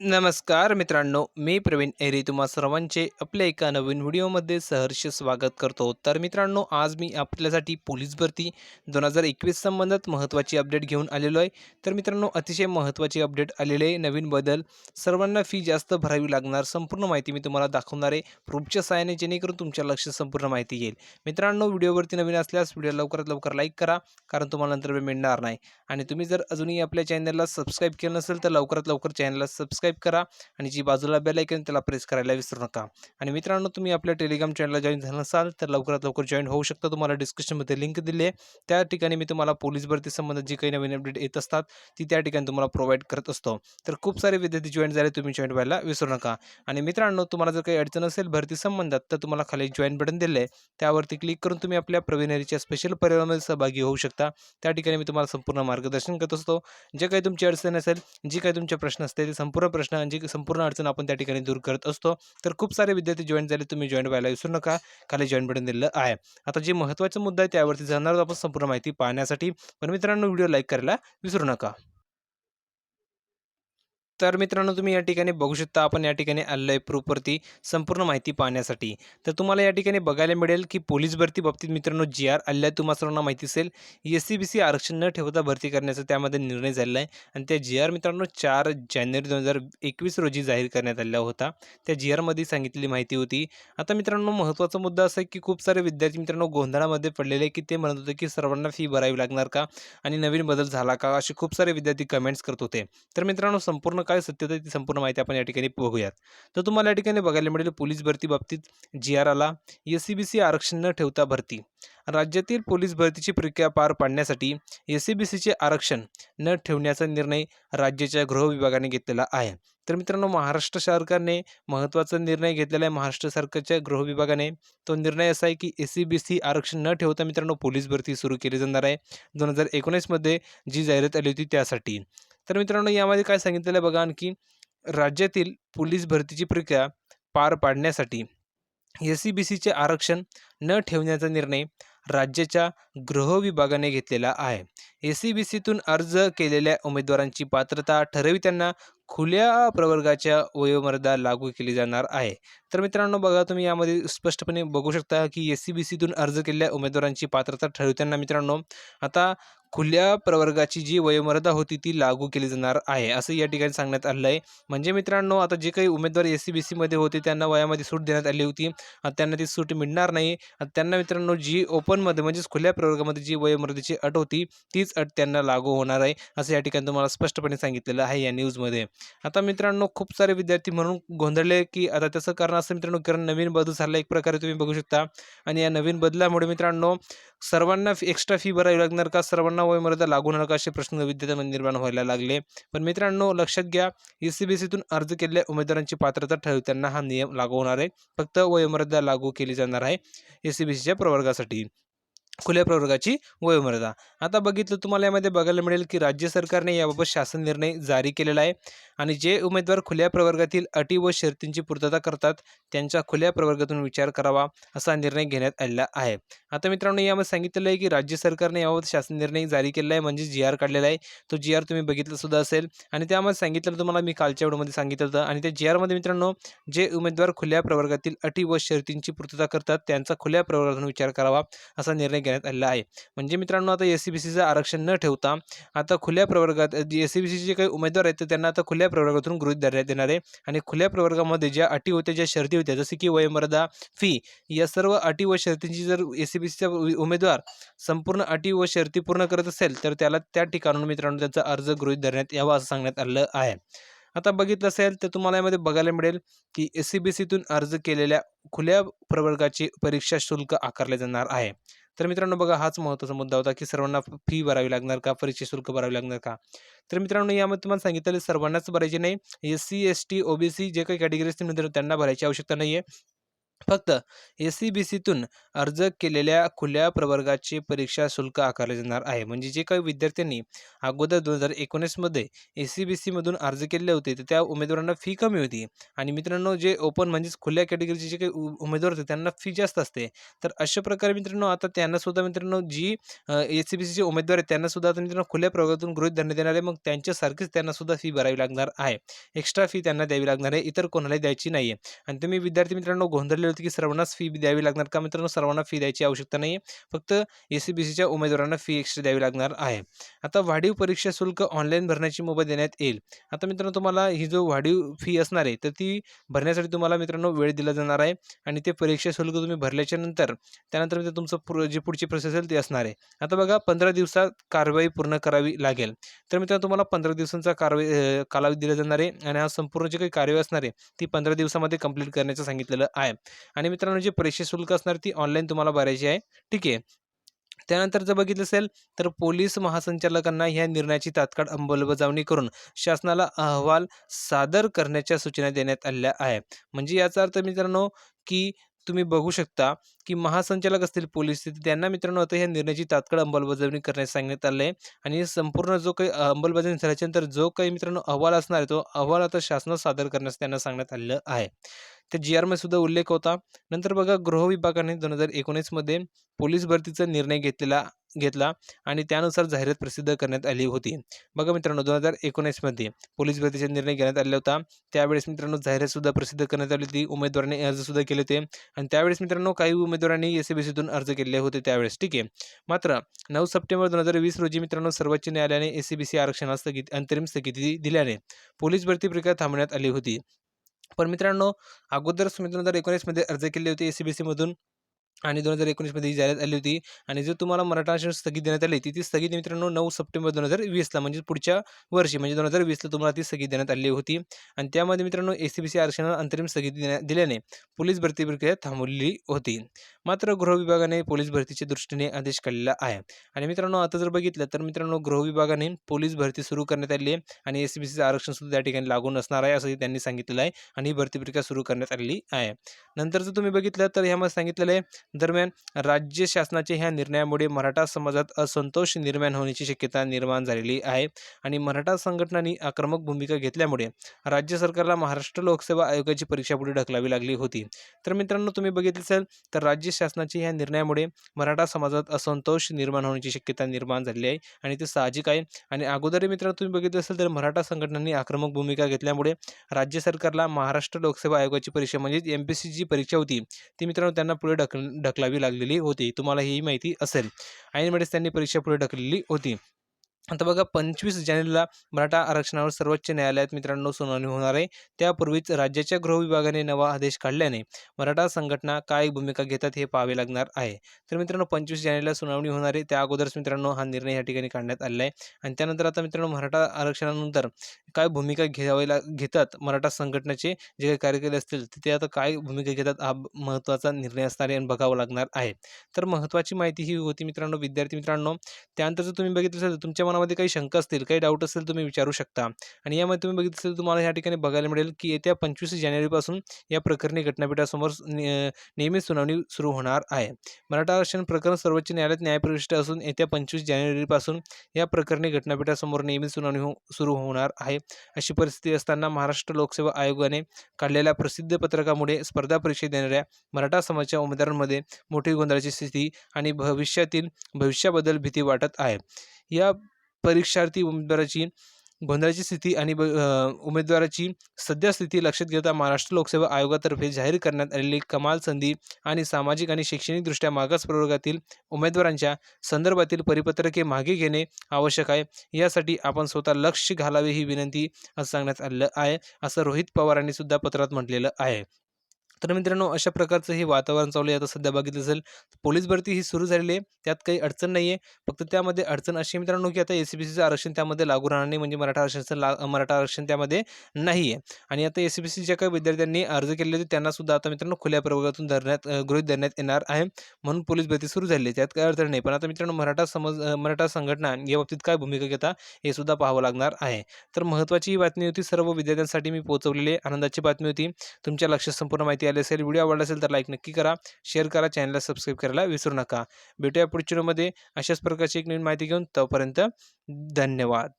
नमस्कार मित्रांनो मी प्रवीण एरी तुम्हा सर्वांचे आपल्या एका नवीन व्हिडिओमध्ये सहर्ष स्वागत करतो. तर मित्रांनो आज मी आपल्यासाठी पोलीस भरती दोन हजार एकवीस संबंधात महत्त्वाची अपडेट घेऊन आलेलो आहे. तर मित्रांनो अतिशय महत्त्वाची अपडेट आलेले आहे. नवीन बदल सर्वांना फी जास्त भरावी लागणार संपूर्ण माहिती मी तुम्हाला दाखवणार आहे. प्रूफच्या सहाय्याने जेणेकरून तुमच्या लक्ष संपूर्ण माहिती येईल. मित्रांनो व्हिडिओवरती नवीन असल्यास व्हिडिओ लवकरात लवकर लाईक करा कारण तुम्हाला नंतर वेळ मिळणार नाही. आणि तुम्ही जर अजूनही आपल्या चॅनलला सबस्क्राईब केलं नसेल तर लवकरात लवकर चॅनलला सबस्क्राईब करा आणि जी बाजूला बेल ऐकन त्याला प्रेस करायला विसरू नका. आणि मित्रांनो तुम्ही आपल्या टेलिग्राम चॅनलला जॉईन झाला नसाल तर लवकरात लवकर जॉईन होऊ शकता. तुम्हाला डिस्क्रिप्शनमध्ये लिंक दिली आहे. त्या ठिकाणी मी तुम्हाला पोलीस भरती संबंधित जी काही नवीन अपडेट येत असतात ती त्या ठिकाणी तुम्हाला प्रोव्हाइड करत असतो. तर खूप सारे विद्यार्थी जॉईन झाले तुम्ही जॉईन व्हायला विसरू नका. आणि मित्रांनो तुम्हाला जर काही अडचण असेल भरती संबंधात तर तुम्हाला खाली जॉईन बटन दिले आहे. त्यावरती क्लिक करून तुम्ही आपल्या प्रवीणरीच्या स्पेशल परिवारामध्ये सहभागी होऊ शकता. त्या ठिकाणी मी तुम्हाला संपूर्ण मार्गदर्शन करत असतो. जे काही तुमची अडचण असेल जी काही तुमचे प्रश्न असते ते संपूर्ण प्रश्न संपूर्ण अडचण आपण त्या ठिकाणी दूर करत असतो. तर खूप सारे विद्यार्थी जॉईन झाले तुम्ही जॉईन व्हायला विसरू नका. खाली जॉईन बटन दिलेलं आहे. आता जे महत्त्वाचा मुद्दा आहे त्यावरती जाणार आपण संपूर्ण माहिती पाहण्यासाठी. पण मित्रांनो व्हिडिओ लाईक करायला विसरू नका. तर मित्रांनो तुम्ही या ठिकाणी बघू शकता आपण या ठिकाणी आलेलो आहे प्रूफवरती संपूर्ण माहिती पाहण्यासाठी. तर तुम्हाला या ठिकाणी बघायला मिळेल की पोलीस भरती बाबतीत मित्रांनो जी आर आलेला आहे तुम्हाला सर्वांना माहिती असेल. एस सी बी सी आरक्षण न ठेवता भरती करण्याचा त्यामध्ये निर्णय झालेला आहे. आणि त्या जी आर मित्रांनो चार जानेवारी दोन हजार एकवीस रोजी जाहीर करण्यात आलेला होता. त्या जी आरमध्ये सांगितलेली माहिती होती. आता मित्रांनो महत्त्वाचा मुद्दा असा आहे की खूप सारे विद्यार्थी मित्रांनो गोंधळामध्ये पडलेले आहे की ते म्हणत होते की सर्वांना फी भरावी लागणार का? आणि नवीन बदल झाला का? असे खूप सारे विद्यार्थी कमेंट्स करत होते. तर मित्रांनो संपूर्ण काय सत्यता ती संपूर्ण माहिती आपण या ठिकाणी बघूयात. तर तुम्हाला या ठिकाणी बघायला मिळेल पोलीस भरती बाबतीत जी आर आला एस सी बी सी आरक्षण न ठेवता भरती. राज्यातील पोलीस भरतीची प्रक्रिया पार पाडण्यासाठी एस सी बी सीचे आरक्षण न ठेवण्याचा निर्णय राज्याच्या गृह विभागाने घेतलेला आहे. तर मित्रांनो महाराष्ट्र सरकारने महत्त्वाचा निर्णय घेतलेला आहे. महाराष्ट्र सरकारच्या गृह विभागाने तो निर्णय असा आहे की एस सी बी सी आरक्षण न ठेवता मित्रांनो पोलीस भरती सुरू केली जाणार आहे. दोन हजार एकोणीसमध्ये जी जाहिरात आली होती त्यासाठी. तर मित्रांनो यामध्ये काय सांगितलेलं बघा आणखी. राज्यातील पोलीस भरतीची प्रक्रिया पार पाडण्यासाठी एस सी बी सीचे आरक्षण न ठेवण्याचा निर्णय राज्याच्या गृह विभागाने घेतलेला आहे. ए सी बी सीतून अर्ज केलेल्या उमेदवारांची पात्रता ठरविताना खुल्या प्रवर्गाच्या वयोमर्यादा लागू केली जाणार आहे. तर मित्रांनो बघा तुम्ही यामध्ये स्पष्टपणे बघू शकता की एस सी बी सीतून अर्ज केलेल्या उमेदवारांची पात्रता ठरवताना मित्रांनो आता खुल्या प्रवर्गाची जी वयोमर्यादा होती ती लागू केली जाणार आहे असं या ठिकाणी सांगण्यात आलं आहे म्हणजे मित्रांनो आता जे काही उमेदवार एस सी बी सीमध्ये होते त्यांना वयामध्ये सूट देण्यात आली होती त्यांना ती सूट मिळणार नाही. त्यांना मित्रांनो जी ओपनमध्ये म्हणजेच खुल्या प्रवर्गामध्ये जी वयोमर्यादेची अट होती तीच अट त्यांना लागू होणार आहे असं या ठिकाणी तुम्हाला स्पष्टपणे सांगितलेलं आहे या न्यूजमध्ये. आता मित्रांनो खूप सारे विद्यार्थी म्हणून गोंधळले की आता त्याचं कारण असं मित्रांनो कारण नवीन बदल झाला एक प्रकारे तुम्ही बघू शकता. आणि या नवीन बदलामुळे मित्रांनो सर्वांना एक्स्ट्रा फी भरावी लागणार का? सर्वांना वयोमर्यादा लागू होणार का? असे प्रश्न विद्यार्थ्यांमध्ये निर्माण व्हायला लागले. पण मित्रांनो लक्षात घ्या एस सी बी सीतून अर्ज केलेल्या उमेदवारांची पात्रता ठरवताना हा नियम लागू होणार आहे. फक्त वयोमर्यादा लागू केली जाणार आहे एसीबीसीच्या सी बी सीच्या प्रवर्गासाठी. खुल्या प्रवर्गाची वयोमर्यादा आता बघितलं तुम्हाला यामध्ये बघायला मिळेल की राज्य सरकारने याबाबत शासन निर्णय जारी केलेला आहे. आणि जे उमेदवार खुल्या प्रवर्गातील अटी व शर्तींची पूर्तता करतात त्यांच्या खुल्या प्रवर्गातून विचार करावा असा निर्णय घेण्यात आलेला आहे. आता मित्रांनो यामध्ये सांगितलेलं आहे की राज्य सरकारने याबाबत शासन निर्णय जारी केलेला आहे म्हणजे जी आर काढलेला आहे. तो जी आर तुम्ही बघितलं सुद्धा असेल. आणि त्यामध्ये सांगितलं तुम्हाला मी कालच्या व्हिडिओमध्ये सांगितलं होतं. आणि त्या जी आरमध्ये मित्रांनो जे उमेदवार खुल्या प्रवर्गातील अटी व शर्तींची पूर्तता करतात त्यांचा खुल्या प्रवर्गातून विचार करावा असा निर्णय घेण्यात आलेला आहे. म्हणजे मित्रांनो आता एस सी बी सीचं आरक्षण न ठेवता आता खुल्या प्रवर्गात एस सी बी सीचे काही उमेदवार आहेत तर त्यांना आता खुल्या प्रवर्गातून गृहित धरण्यात येणार आहे. आणि खुल्या प्रवर्गामध्ये ज्या अटी होत्या ज्या शर्ती होत्या जसे की वयमर्यादा फी या सर्व अटी व शर्तींची जर एस सी बी सीचा उमेदवार संपूर्ण अटी व शर्ती पूर्ण करत असेल तर त्याला त्या ठिकाणून मित्रांनो त्यांचा अर्ज गृहित धरण्यात यावा असं सांगण्यात आलं आहे. आता बघितलं असेल तर तुम्हाला यामध्ये बघायला मिळेल की एस सी बी सीतून अर्ज केलेल्या खुल्या प्रवर्गाची परीक्षा शुल्क आकारले जाणार आहे. तर मित्रांनो बघा हाच महत्त्वाचा मुद्दा होता की सर्वांना फी भरावी लागणार का? परीक्षा शुल्क भरावी लागणार का? तर मित्रांनो यामध्ये तुम्हाला सांगितलं सर्वांनाच भरायचे नाही. S C S T O B C जे काही कॅटेगरी असतील मित्रांनो त्यांना भरायची आवश्यकता नाही आहे फक्त एस सी बी सीतून अर्ज केलेल्या खुल्या प्रवर्गाचे परीक्षा शुल्क आकारले जाणार आहे. म्हणजे जे काही विद्यार्थ्यांनी अगोदर दोन हजार एकोणीसमध्ये एस सी बी सीमधून अर्ज केले होते तर त्या उमेदवारांना फी कमी होती. आणि मित्रांनो जे ओपन म्हणजेच खुल्या कॅटेगरीचे जे काही उमेदवार होते त्यांना फी जास्त असते. तर अशा प्रकारे मित्रांनो आता त्यांनासुद्धा मित्रांनो जी एस सी बी सीचे उमेदवार आहेत त्यांनासुद्धा आता मित्रांनो खुल्या प्रवर्गातून गृहित धरण्यात येणार आहे. मग त्यांच्यासारखीच त्यांनासुद्धा फी भरावी लागणार आहे. एक्स्ट्रा फी त्यांना द्यावी लागणार आहे. इतर कोणालाही द्यायची नाही आहे आणि तुम्ही विद्यार्थी मित्रांनो गोंधळले होते की सर्वांनाच फी द्यावी लागणार का मित्रांनो? सर्वांना फी द्यायची आवश्यकता नाही फक्त एस सी बी सीच्या उमेदवारांना फी एक्स्ट्रा द्यावी लागणार आहे. आता वाढीव परीक्षा शुल्क ऑनलाईन भरण्याची मोबाईल देण्यात येईल. आता मित्रांनो तुम्हाला ही जो वाढीव फी असणार आहे तर ती भरण्यासाठी तुम्हाला मित्रांनो वेळ दिला जाणार आहे आणि ते परीक्षा शुल्क तुम्ही भरल्याच्या नंतर त्यानंतर मित्र तुमचं पुर जी पुढची प्रोसेस असेल ती असणार आहे. आता बघा पंधरा दिवसात कारवाई पूर्ण करावी लागेल. तर मित्रांनो तुम्हाला पंधरा दिवसांचा कारवाई कालावधी दिला जाणार आहे आणि हा संपूर्ण जी काही कार्यवाही असणार आहे ती पंधरा दिवसामध्ये कंप्लीट करण्याचं सांगितलेलं आहे. आणि मित्रांनो जे परीक्षा शुल्क असणार ती ऑनलाईन तुम्हाला भरायची आहे. ठीक आहे. त्यानंतर जर बघितलं असेल तर पोलीस महासंचालकांना ह्या निर्णयाची तात्काळ अंमलबजावणी करून शासनाला अहवाल सादर करण्याच्या सूचना देण्यात आल्या आहे म्हणजे याचा अर्थ मित्रांनो की तुम्ही बघू शकता की महासंचालक असतील पोलीस त्यांना मित्रांनो आता ह्या निर्णयाची तात्काळ अंमलबजावणी करण्यास सांगण्यात आलं आहे आणि संपूर्ण जो काही अंमलबजावणी झाल्याच्यानंतर जो काही मित्रांनो अहवाल असणार आहे तो अहवाल आता शासनात सादर करण्यास त्यांना सांगण्यात आलेलं आहे. त्या जी आरमध्ये सुद्धा उल्लेख होता. नंतर बघा गृह विभागाने दोन हजार एकोणीसमध्ये पोलीस भरतीचा निर्णय घेतलेला घेतला आणि त्यानुसार जाहिरात प्रसिद्ध करण्यात आली होती. बघा मित्रांनो दोन हजार एकोणीसमध्ये पोलीस भरतीचा निर्णय घेण्यात आला होता. त्यावेळेस मित्रांनो जाहिरातसुद्धा प्रसिद्ध करण्यात आली होती. उमेदवारांनी अर्जसुद्धा केले होते. आणि त्यावेळेस मित्रांनो काही उमेदवारांनी एस बी सीतून अर्ज केले होते त्यावेळेस. ठीक आहे. मात्र नऊ सप्टेंबर दोन हजार वीस रोजी मित्रांनो सर्वोच्च न्यायालयाने एस सी बी सी आरक्षणास स्थगित अंतरिम स्थगिती दिल्याने पोलीस भरती प्रक्रिया थांबण्यात आली होती. पण मित्रांनो अगोदरच मी दोन हजार एकोणीसमध्ये अर्ज केले होते एस सी बी सीमधून आणि दोन हजार एकोणीसमध्ये ही जाहिरात आली होती. आणि जो तुम्हाला मराठा आरक्षण स्थगित देण्यात आली ती ती स्थगिती मित्रांनो नऊ सप्टेंबर दोन हजार वीसला म्हणजे पुढच्या वर्षी म्हणजे दोन हजार वीसला तुम्हाला ती स्थगित देण्यात आली होती. आणि त्यामध्ये मित्रांनो एस सी बी सी आरक्षणाला अंतरिम स्थगिती देण्या दिल्याने पोलीस भरती प्रक्रिया थांबवली होती. मात्र गृह विभागाने पोलीस भरतीच्या दृष्टीने आदेश काढलेला आहे. आणि मित्रांनो आता जर बघितलं तर मित्रांनो गृह विभागाने पोलीस भरती सुरू करण्यात आली आहे आणि एस सी बी सीचं आरक्षण सुद्धा त्या ठिकाणी लागू नसणार आहे असंही त्यांनी सांगितलेलं आहे. आणि ही भरती प्रक्रिया सुरू करण्यात आलेली आहे. नंतर जर तुम्ही बघितलं तर ह्यामध्ये सांगितलेलं आहे दरम्यान राज्य शासनाच्या ह्या निर्णयामुळे मराठा समाजात असंतोष निर्माण होण्याची शक्यता निर्माण झालेली आहे. आणि मराठा संघटनांनी आक्रमक भूमिका घेतल्यामुळे राज्य सरकारला महाराष्ट्र लोकसेवा आयोगाची परीक्षा पुढे ढकलावी लागली होती. तर मित्रांनो तुम्ही बघितलं असेल तर राज्य शासनाच्या ह्या निर्णयामुळे मराठा समाजात असंतोष निर्माण होण्याची शक्यता निर्माण झालेली आहे. आणि ते साहजिक आहे. आणि अगोदरही मित्रांनो तुम्ही बघितलं असेल तर मराठा संघटनांनी आक्रमक भूमिका घेतल्यामुळे राज्य सरकारला महाराष्ट्र लोकसेवा आयोगाची परीक्षा म्हणजेच एम पी सी जी परीक्षा होती ती मित्रांनो त्यांना पुढे ढकल ढकलावी लागलेली होती. तुम्हाला ही माहिती असेल. ऐनवेळेस त्यांनी परीक्षा पुढे ढकललेली होती. आता बघा पंचवीस जानेवारीला मराठा आरक्षणावर सर्वोच्च न्यायालयात मित्रांनो सुनावणी होणार आहे. त्यापूर्वीच राज्याच्या गृह विभागाने नवा आदेश काढल्याने मराठा संघटना काय भूमिका घेतात हे पाहावे लागणार आहे. तर मित्रांनो पंचवीस जानेवारीला सुनावणी होणार आहे. त्या अगोदरच मित्रांनो हा निर्णय या ठिकाणी काढण्यात आलेला आहे. आणि त्यानंतर आता मित्रांनो मराठा आरक्षणानंतर काय भूमिका घ्यावी लाग घेतात मराठा संघटनेचे जे काही कार्यकर्ते असतील ते आता काय भूमिका घेतात हा महत्त्वाचा निर्णय असणार आहे आणि बघावा लागणार आहे. तर महत्त्वाची माहिती ही होती मित्रांनो विद्यार्थी मित्रांनो. त्यानंतर जर तुम्ही बघितलं असेल तर तुमच्या मनामध्ये काही शंका असतील काही डाऊट असेल तुम्ही विचारू शकता. आणि यामध्ये तुम्ही बघितलं असेल तुम्हाला या ठिकाणी बघायला मिळेल की येत्या पंचवीस जानेवारीपासून या प्रकरणी घटनापीठासमोर नि- नियमित सुनावणी सुरू होणार आहे. मराठा आरक्षण प्रकरण सर्वोच्च न्यायालयात न्यायप्रविष्ट असून येत्या पंचवीस जानेवारीपासून या प्रकरणी घटनापीठासमोर नियमित सुनावणी हो सुरू होणार आहे. अशी परिस्थिती असताना महाराष्ट्र लोकसेवा आयोगाने काढलेल्या प्रसिद्ध पत्रकामुळे स्पर्धा परीक्षा देणाऱ्या मराठा समाजाच्या उमेदवारांमध्ये मोठी गोंधळाची स्थिती आणि भविष्यातील भविष्याबद्दल भीती वाटत आहे. या परीक्षार्थी उमेदवाराची गोंधळाची स्थिती आणि ब- उमेदवाराची सध्या स्थिती लक्षात घेता महाराष्ट्र लोकसेवा आयोगातर्फे जाहीर करण्यात आलेली कमाल संधी आणि सामाजिक आणि शैक्षणिकदृष्ट्या मागास प्रवर्गातील उमेदवारांच्या संदर्भातील परिपत्रके मागे घेणे आवश्यक आहे. यासाठी आपण स्वतः लक्ष घालावे ही विनंती असं सांगण्यात आलेलं आहे. असं रोहित पवारांनी सुद्धा पत्रात म्हटलेलं आहे. तर मित्रांनो अशा प्रकारचं हे वातावरण चालू आहे. आता सध्या बघितलं असेल पोलीस भरती ही सुरू झालेली आहे. त्यात काही अडचण नाही आहे फक्त त्यामध्ये अडचण अशी मित्रांनो की आता एस सी बी सीचं आरक्षण त्यामध्ये लागू राहणार नाही. म्हणजे मराठा आरक्षणाचं ला मराठा आरक्षण त्यामध्ये नाही आहे आणि आता एस सी बी सीच्या काही विद्यार्थ्यांनी अर्ज केले होते त्यांना सुद्धा आता मित्रांनो खुल्या प्रवर्गातून धरण्यात गृहित गृहीत धरण्यात येणार आहे. म्हणून पोलीस भरती सुरू झाली आहे. त्यात काही अडचण नाही. पण आता मित्रांनो मराठा समज मराठा संघटना या बाबतीत काय भूमिका घेता हे सुद्धा पाहावं लागणार आहे. तर महत्त्वाची ही बातमी होती. सर्व विद्यार्थ्यांसाठी मी पोहोचवलेली आनंदाची बातमी होती. तुमच्या लक्षात संपूर्ण माहिती माहिती आली असेल व्हिडिओ आवडला असेल तर लाईक नक्की करा. शेअर करा चॅनलला सबस्क्राईब करायला विसरू नका. भेटूया पुढच्या व्हिडिओमध्ये अशाच प्रकारची एक नवीन माहिती घेऊन तोपर्यंत धन्यवाद.